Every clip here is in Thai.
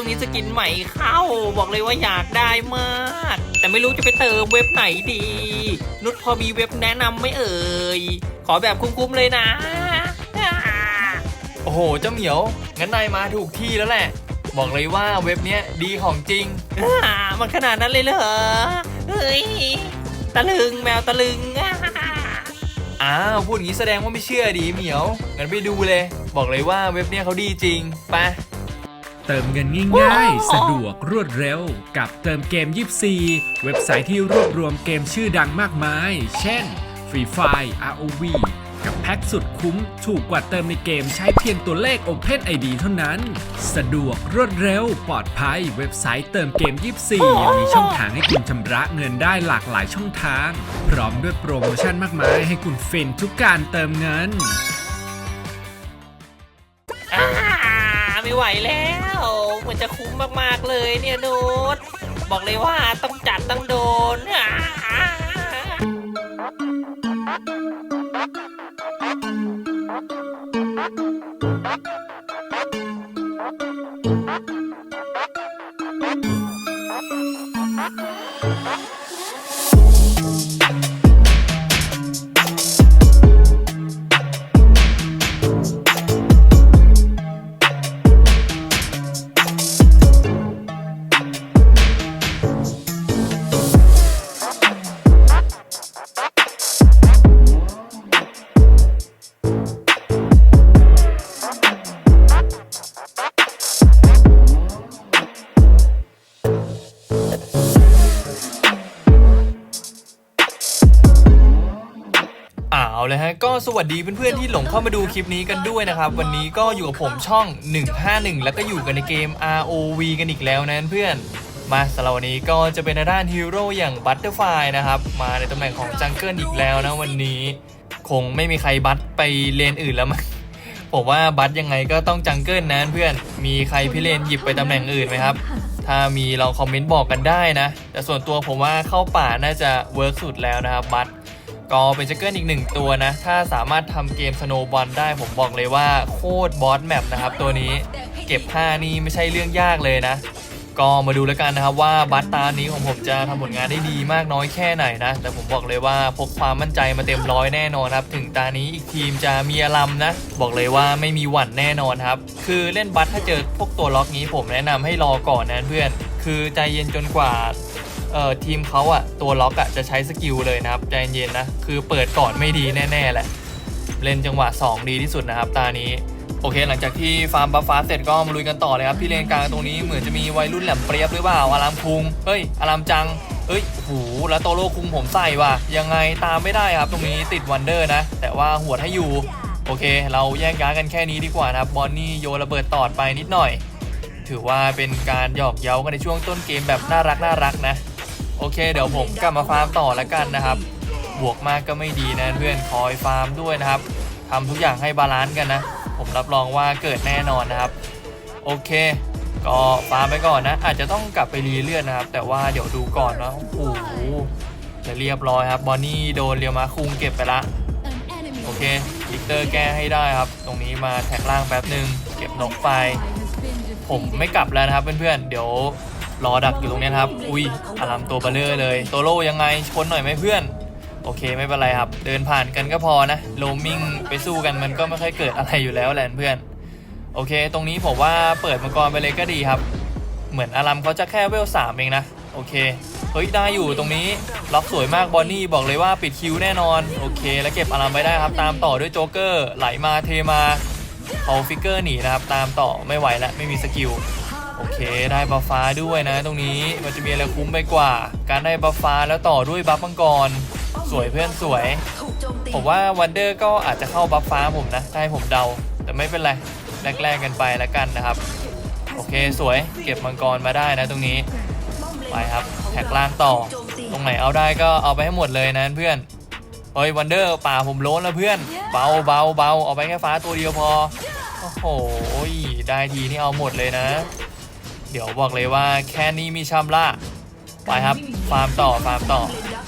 ช่วงนี้สกินใหม่เข้า บอกเลยว่าอยากได้มาก แต่ไม่รู้จะไปเติมเว็บไหนดี นุชพอมีเว็บแนะนำไหม่เอ่ย ขอแบบคุ้มๆเลยนะ โอ้โห เจ้าเหมียว งั้นนายมาถูกที่แล้วแหละ บอกเลยว่าเว็บเนี้ยดีของจริงอ่ามันขนาดนั้นเลยเหรอ เฮ้ย ตะลึงแมวตะลึงอะอ้าวพูดอย่างนี้แสดงว่าไม่เชื่อดีเหมียว งั้นไปดูเลย บอกเลยว่าเว็บเนี้ยเขาดีจริงไป เติมเงินง่ายๆ สะดวกรวดเร็ว กับเติมเกม 24 เว็บไซต์ที่รวบรวมเกมชื่อดังมากมาย เช่น Free Fire ROV กับแพ็กสุดคุ้ม ถูกกว่าเติมในเกมใช้เพียงตัวเลข Open ID เท่านั้น สะดวกรวดเร็ว ปลอดภัย เว็บไซต์เติมเกม 24 ยังมีช่องทางให้คุณชำระเงินได้หลากหลายช่องทาง พร้อมด้วยโปรโมชั่นมากมายให้คุณฟินทุกการเติมเงิน อ่า ไม่ไหวแล้ว เหมือนจะคุ้มมากๆเลยเนี่ยนุชบอกเลยว่าต้องจัด เลยฮะก็สวัสดีเพื่อนๆที่หลงเข้ามาดูคลิปนี้กันด้วยนะครับ วันนี้ก็อยู่กับผมช่อง 151 แล้วก็อยู่กันในเกม ROV กันอีกแล้วนะเพื่อนมาสำหรับวันนี้ก็จะเป็นด้านฮีโร่อย่างบัตเตอร์ไฟนะครับ มาในตำแหน่งของจังเกิลอีกแล้วนะวันนี้ คงไม่มีใครบัตไปเลนอื่นแล้วมั้งผมว่าบัตยังไงก็ต้องจังเกิลนะเพื่อนมีใครพี่เลนหยิบไปตำแหน่งอื่นไหมครับถ้ามีลองคอมเมนต์บอกกันได้นะ แต่ส่วนตัวผมว่าเข้าป่าน่าจะเวิร์กสุดแล้วนะครับบัต ก็เป็นจักเกิลอีกหนึ่งตัวนะ ถ้าสามารถทำเกมสโนบอลได้ผมบอกเลยว่าโคตรบอสแมปนะครับตัวนี้เก็บ5นี่ไม่ใช่เรื่องยากเลยนะ ก็มาดูแล้วกันนะครับว่าบัตตานี้ของผมจะทำผลงานได้ดีมากน้อยแค่ไหนนะ แต่ผมบอกเลยว่าพกความมั่นใจมาเต็มร้อยแน่นอนครับ ถึงตานี้อีกทีมจะมีอารมณ์นะ บอกเลยว่าไม่มีหวั่นแน่นอนครับ คือเล่นบัตถ้าเจอพวกตัวล็อกนี้ผมแนะนำให้รอก่อนนะเพื่อน คือใจเย็นจนกว่า เอ่อทีมเขาอะตัวล็อกอะจะใช้สกิลเลยนะครับใจเย็นๆนะ คือเปิดก่อนไม่ดีแน่ๆแหละ เล่นจังหวะ 2 ดีที่สุดนะครับ ตานี้ โอเค หลังจากที่ฟาร์มบัฟฟ้าเสร็จก็มาลุยกันต่อเลยครับ พี่เลนกลางตรงนี้เหมือนจะมีวัยรุ่นแหลมเปรียบหรือเปล่าอารามคุงเฮ้ยอารามจังเอ้ยโอ้โหแล้วโตโร่คุงผมใส่ว่ะ ยังไงตามไม่ได้ครับตรงนี้ติดวันเดอร์นะ แต่ว่าหัวให้อยู่ โอเค เราแยกย้ายกันแค่นี้ดีกว่านะครับบอนนี่โยระเบิดตอดไปนิดหน่อย ถือว่าเป็นการหยอกเย้ากันในช่วงต้นเกมแบบน่ารักน่ารักนะ โอเค เดี๋ยวผมกลับมาฟาร์มต่อแล้วกันนะครับ บวกมากก็ไม่ดีนะเพื่อนคอยฟาร์มด้วยนะครับทำทุกอย่างให้บาลานซ์กันนะ ผมรับรองว่าเกิดแน่นอนนะครับ โอเค ก็ฟาร์มไปก่อนนะ อาจจะต้องกลับไปรีเลือดนะครับ แต่ว่าเดี๋ยวดูก่อนนะโอ้โหจะเรียบร้อยครับบอนนี่โดนเรียวมาคุงเก็บไปละโอเคลิกเตอร์แก้ให้ได้ครับ ตรงนี้มาแท็กล่างแป๊บหนึ่งเก็บนกไป ผมไม่กลับแล้วนะครับเพื่อนๆเดี๋ยวรอดักอยู่ตรงนี้ครับ อุ้ย อารามตัวเบลเลอร์เลยโตโร่ยังไงชนหน่อยไหมเพื่อน โอเคไม่เป็นไรครับ เดินผ่านกันก็พอนะโลมิงไปสู้กันมันก็ไม่ค่อยเกิดอะไรอยู่แล้วแหละเพื่อน โอเค ตรงนี้ผมว่าเปิดมังกรไปเลยก็ดีครับ เหมือนอารามเขาจะแค่เวลสามเองนะโอเค เฮ้ย ได้อยู่ตรงนี้ ล็อกสวยมากบอนนี่บอกเลยว่าปิดคิวแน่นอน โอเค แล้วเก็บอารามไปได้ครับ ตามต่อด้วยโจ๊กเกอร์ ไหลมาเทมาเอาฟิกเกอร์หนีนะครับ ตามต่อไม่ไหวแล้วไม่มีสกิล โอเคได้บัฟฟ้าด้วยนะ ตรงนี้มันจะมีอะไรคุ้มไปกว่า การได้บัฟฟ้าแล้วต่อด้วยบัฟมังกร สวยเพื่อนสวย ผมว่าวันเดอร์ก็อาจจะเข้าบัฟฟ้าผมนะถ้าให้ผมเดา แต่ไม่เป็นไรแรกๆกันไปแล้วกันนะครับ โอเคสวยเก็บมังกรมาได้นะตรงนี้ไปครับแท็กล่างต่อ ตรงไหนเอาได้ก็เอาไปให้หมดเลยนะเพื่อนเฮ้ยวันเดอร์ป่าผมโล้นแล้วเพื่อน เบาเบาเบาเอาไปแค่ฟ้าตัวเดียวพอโอ้โหได้ทีนี่เอาหมดเลยนะ เดี๋ยวบอกเลยว่าแค่นี้มีช่ำละไปครับฟาร์มต่อฟาร์มต่อ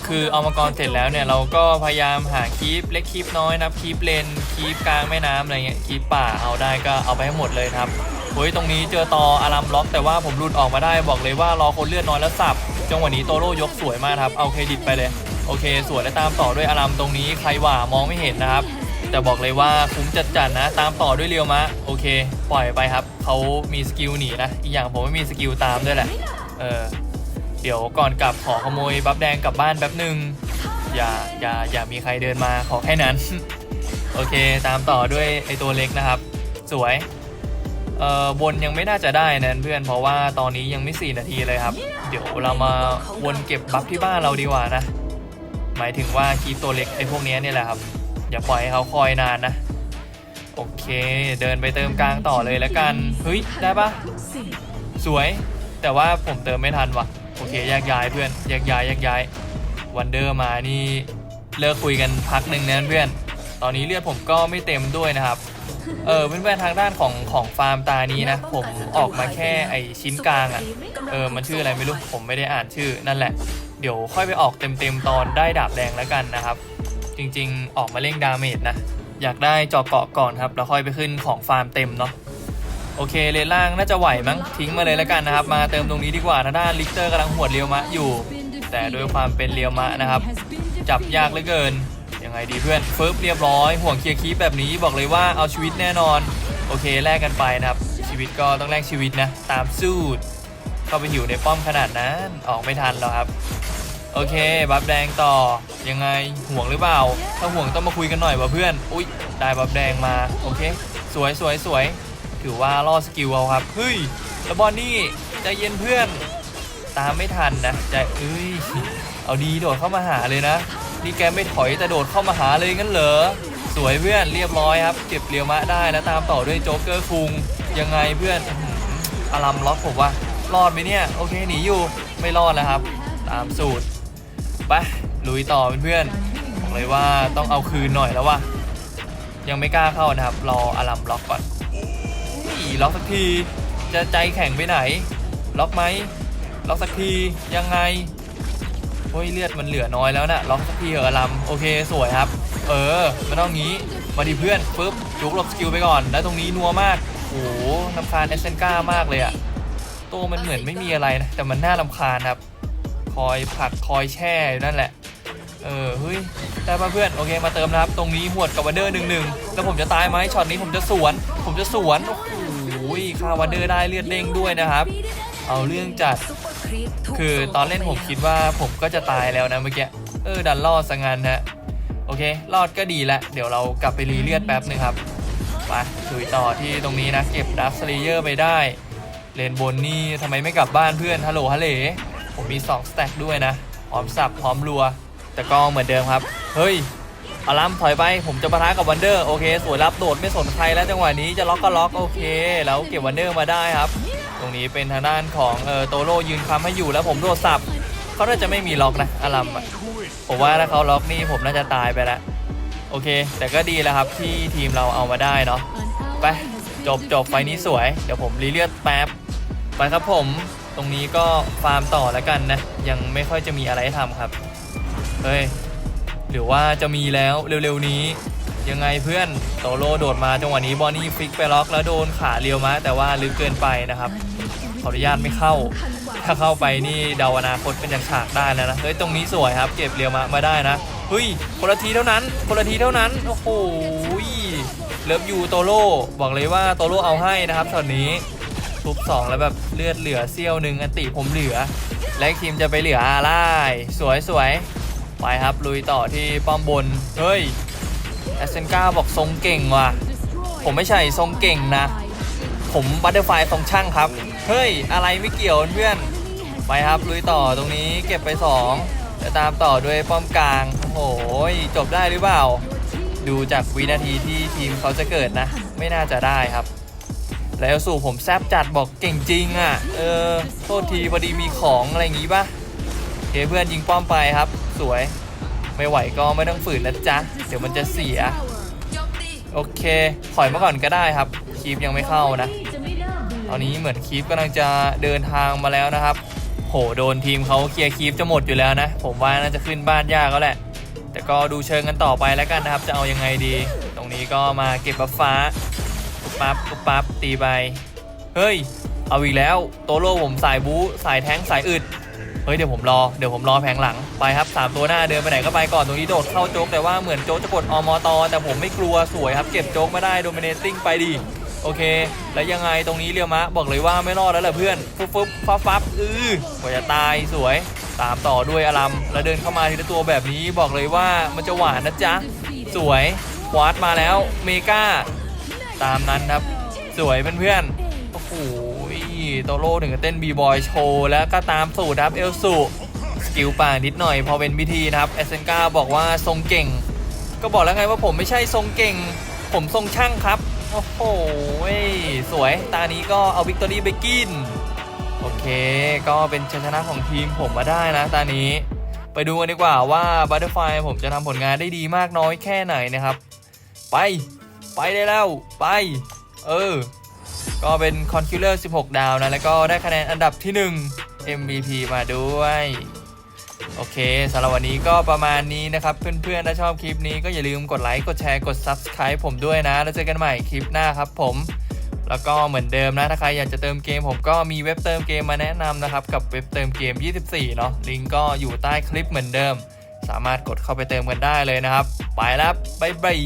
คือเอามังกรเสร็จแล้วเนี่ยเราก็พยายามหาคีปเล็กคีปน้อยนะครับคีปเลนคีปกลางแม่น้ำอะไรเงี้ยคีปป่าเอาได้ก็เอาไปให้หมดเลยครับเฮ้ยตรงนี้เจอตออารัมล็อกแต่ว่าผมหลุดออกมาได้บอกเลยว่ารอคนเลือดน้อยแล้วสับจังหวะนี้โตโร่ยกสวยมากครับเอาเครดิตไปเลยโอเคสวยและตามต่อด้วยอารัมตรงนี้ใครหว่ามองไม่เห็นนะครับ แต่บอกเลยว่าคุ้มจัดๆนะ ตามต่อด้วยเรียวมะโอเค ปล่อยไปครับเขามีสกิลหนีนะอีกอย่างผมไม่มีสกิลตามด้วยแหละเออเดี๋ยวก่อนกลับขอขโมยบัฟแดงกลับบ้านแป๊บหนึ่งอย่าอย่าอย่ามีใครเดินมาขอแค่นั้น โอเค ตามต่อด้วยไอตัวเล็กนะครับ สวยเอ่อบนยังไม่น่าจะได้นะเพื่อนเพราะว่าตอนนี้ยังไม่ 4 นาทีเลยครับ เดี๋ยวเรามาวนเก็บบัฟที่บ้านเราดีกว่านะ หมายถึงว่าคีตัวเล็กไอพวกนี้เนี่ยแหละครับ อย่าปล่อยให้เขาคอยนานนะ โอเค เดินไปเติมกลางต่อเลยแล้วกัน เฮ้ย ได้ปะสวย แต่ว่าผมเติมไม่ทันว่ะโอเคแยกย้ายเพื่อนแยกย้ายแยกย้ายวันเดอร์มานี่เลิกคุยกันพักหนึ่งนะเพื่อน ตอนนี้เลือดผมก็ไม่เต็มด้วยนะครับ เออเพื่อนๆทางด้านของของฟาร์มตานี้นะ ผมออกมาแค่ไอชิ้นกลางอะ่ะ เออมันชื่ออะไรไม่รู้ผมไม่ได้อ่านชื่อนั่นแหละ เดี๋ยวค่อยไปออกเต็มๆตอนได้ดาบแดงแล้วกันนะครับ จริง ๆ ออกมาเล่งดาเมจนะ อยากได้เจาะเกาะก่อนครับ แล้วค่อยไปขึ้นของฟาร์มเต็มเนาะโอเคเลนล่างน่าจะไหวมั้งทิ้งมาเลยแล้วกันนะครับ มาเติมตรงนี้ดีกว่าทางด้านลิกเตอร์กำลังหวดเรียวมะอยู่ แต่ด้วยความเป็นเรียวมะนะครับ จับยากเหลือเกินยังไงดีเพื่อนเฟิร์บเรียบร้อย ห่วงเคลียร์คีปแบบนี้บอกเลยว่าเอาชีวิตแน่นอน โอเคแลกกันไปนะครับ ชีวิตก็ต้องแลกชีวิตนะ ตามสูตรเข้าไปอยู่ในป้อมขนาดนั้นออกไม่ทันแล้วครับ โอเค บัฟแดงต่อ ยังไงห่วงหรือเปล่า ถ้าห่วงต้องมาคุยกันหน่อยว่ะเพื่อน อุ้ยได้บัฟแดงมา โอเค สวยสวยสวยถือว่าล่อสกิลเอาครับ เฮ้ยแล้วบอลนี่ใจเย็นเพื่อน ตามไม่ทันนะใจเอ้ย เอาดีโดดเข้ามาหาเลยนะ นี่แกไม่ถอยแต่โดดเข้ามาหาเลยงั้นเหรอ สวยเพื่อนเรียบร้อยครับ เก็บเรียวมะได้แล้วตามต่อด้วยโจ๊กเกอร์คุง ยังไงเพื่อนอื้อหืออารัมล็อกผมว่ารอดไหมเนี่ย โอเคหนีอยู่ ไม่รอดแล้วครับ ตามสูตร ไปลุยต่อเพื่อนๆบอกเลยว่าต้องเอาคืนหน่อยแล้วว่ะยังไม่กล้าเข้านะครับ รออารัมล็อกก่อนอีล็อกสักที จะใจแข็งไปไหน ล็อกไหมล็อกสักทียังไงโอ้ยเลือดมันเหลือน้อยแล้วนะล็อกสักทีเหอะอารัมโอเคสวยครับ เออไม่ต้องงี้มาดิเพื่อนปึ๊บจุกหลบสกิลไปก่อน แล้วตรงนี้นัวมากโอ้โหนำคาญเอเซนก้ามากเลยอะตัวมันเหมือนไม่มีอะไรนะแต่มันน่ารำคาญครับ อยผลักคอยแช่อยู่นั่นแหละ เออเฮ้ยได้ป่ะเพื่อนโอเคมาเติมนะครับ ตรงนี้หวดกับวันเดอร์หนึ่งหนึ่งแล้วผมจะตายไหมช็อตนี้ผมจะสวน ผมจะสวนโอ้โหคาวันเดอร์ได้เลือดเด้งด้วยนะครับ เอาเรื่องจัดคือตอนเล่นผมคิดว่าผมก็จะตายแล้วนะเมื่อกี้เออดันรอดซะงั้นฮะโอเค รอดก็ดีละเดี๋ยวเรากลับไปรีเลือดแป๊บนึงครับไปลุยต่อที่ตรงนี้นะ เก็บดักสเลเยอร์ไปได้เลนบนนี่ทำไมไม่กลับบ้านเพื่อนฮัลโหลฮัลเล ผมมี2สแต็กด้วยนะพร้อมสับพร้อมรัว แต่ก็เหมือนเดิมครับ เฮ้ยอารัมถอยไป ผมจะปะทะกับวันเดอร์โอเค สวยรับโดดไม่สนใครแล้วจังหวะนี้จะล็อกก็ล็อกโอเค แล้วเก็บวันเดอร์มาได้ครับ ตรงนี้เป็นทางด้านของเออโตโร่ยืนค้ำให้อยู่แล้วผมโดดสับเขาน่าจะไม่มีล็อกนะอารัมผมว่าถ้าเขาล็อกนี่ผมน่าจะตายไปแล้วโอเค แต่ก็ดีแล้วครับที่ทีมเราเอามาได้เนาะไปจบจบไฟนี้สวย เดี๋ยวผมรีเลือดแป๊บ ไปครับผม รงนี้ก็ฟาร์มต่อแล้วกันนะ ยังไม่ค่อยจะมีอะไรให้ทำครับเฮ้ยหรือว่าจะมีแล้วเร็วๆนี้ ยังไงเพื่อนโตโรโดดมาจังหวะนี้บอนนี่ฟิกไปล็อกแล้วโดนขาเรียวมาแต่ว่าลึกเกินไปนะครับขออนุญาตไม่เข้า ถ้าเข้าไปนี่เดาอนาคตเป็นจากฉากได้แล้วนะเฮ้ยตรงนี้สวยครับ เก็บเรียวมามาได้นะเฮ้ยคนละทีเท่านั้นคนละทีเท่านั้นโอ้โหเลิฟยูโตโรบอกเลยว่าโตโรเอาให้นะครับช็อตนี้ ทุบสองแล้วแบบเลือดเหลือเซี่ยวหนึ่งอติผมเหลือ และทีมจะไปเหลืออาร่ายสวยสวยไปครับลุยต่อที่ป้อมบน เฮ้ยแอสเซนก้าบอกทรงเก่งว่ะ ผมไม่ใช่ทรงเก่งนะ ผมบัตเตอร์ไฟทรงช่างครับ เฮ้ย อะไรไม่เกี่ยวเพื่อน ไปครับลุยต่อตรงนี้เก็บไป2จะตามต่อด้วยป้อมกลาง โอ้โหจบได้หรือเปล่า ดูจากวินาทีที่ทีมเขาจะเกิดนะ ไม่น่าจะได้ครับ แล้วสู่ผมแซบจัดบอกเก่งจริงอะ เออ โทษทีพอดีมีของอะไรอย่างงี้ปะโอเคเพื่อนยิงป้อมไปครับ สวย ไม่ไหวก็ไม่ต้องฝืนนะจ๊ะเดี๋ยวมันจะเสีย โอเค ถอยมาก่อนก็ได้ครับ คีปยังไม่เข้านะ ตอนนี้เหมือนคีปกำลังจะเดินทางมาแล้วนะครับ โห โดนทีมเขาเคลียร์คีปจะหมดอยู่แล้วนะ ผมว่าน่าจะขึ้นบ้านยากแล้วแหละ แต่ก็ดูเชิงกันต่อไปแล้วกันนะครับ จะเอายังไงดี ตรงนี้ก็มาเก็บบัฟฟ้า ปั๊บปุ๊บปั๊บตีไป เฮ้ย เอาอีกแล้ว โตโร่ผมสายบู๊สายแท้งสายอึด เฮ้ย เดี๋ยวผมรอ เดี๋ยวผมรอแผงหลัง ไปครับ 3 ตัวหน้าเดินไปไหนก็ไปก่อน ตรงนี้โดดเข้าโจ๊ก แต่ว่าเหมือนโจ๊กจะกดอมตอแต่ผมไม่กลัวสวยครับ เก็บโจ๊กมาได้โดมิเนติ้งไปดี โอเค แล้วยังไงตรงนี้เรียวมะ บอกเลยว่าไม่รอดแล้วแหละเพื่อน ฟุบฟุบฟับฟับอือกว่าจะตายสวย ตามต่อด้วยอลัม แล้วเดินเข้ามาทีละตัวแบบนี้บอกเลยว่ามันจะหวานนะจ๊ะ สวยควาดมาแล้ว เมกา ตามนั้นครับ สวยเพื่อนๆ โอ้โหโตโร่ถึงกับเต้นบีบอยโชว์ แล้วก็ตามสูตรครับเอลสุสกิลป่านิดหน่อย พอเป็นพิธีนะครับเอเซนกาบอกว่าทรงเก่ง ก็บอกแล้วไงว่าผมไม่ใช่ทรงเก่ง ผมทรงช่างครับ โอ้โหสวย ตานี้ก็เอาวิกตอรี่ไปกิน โอเค ก็เป็นชัยชนะของทีมผมมาได้นะตานี้ ไปดูกันดีกว่าว่าบัตเตอร์ไฟผมจะทำผลงานได้ดีมากน้อยแค่ไหนนะครับ ไป ไปได้แล้ว ไป เออ ก็เป็นคอนคิลเลอร์16 ดาวนะ แล้วก็ได้คะแนนอันดับที่ 1 MVP มาด้วย โอเคสำหรับวันนี้ก็ประมาณนี้นะครับ เพื่อนๆ ถ้าชอบคลิปนี้ก็อย่าลืมกดไลค์ กดแชร์ กด Subscribe ผมด้วยนะ แล้วเจอกันใหม่คลิปหน้าครับผมแล้วก็เหมือนเดิมนะ ถ้าใครอยากจะเติมเกม ผมก็มีเว็บเติมเกมมาแนะนำนะครับ กับเว็บเติมเกม 24 เนาะลิงก์ก็อยู่ใต้คลิปเหมือนเดิม สามารถกดเข้าไปเติมกันได้เลยนะครับ ไปแล้วบ๊ายบาย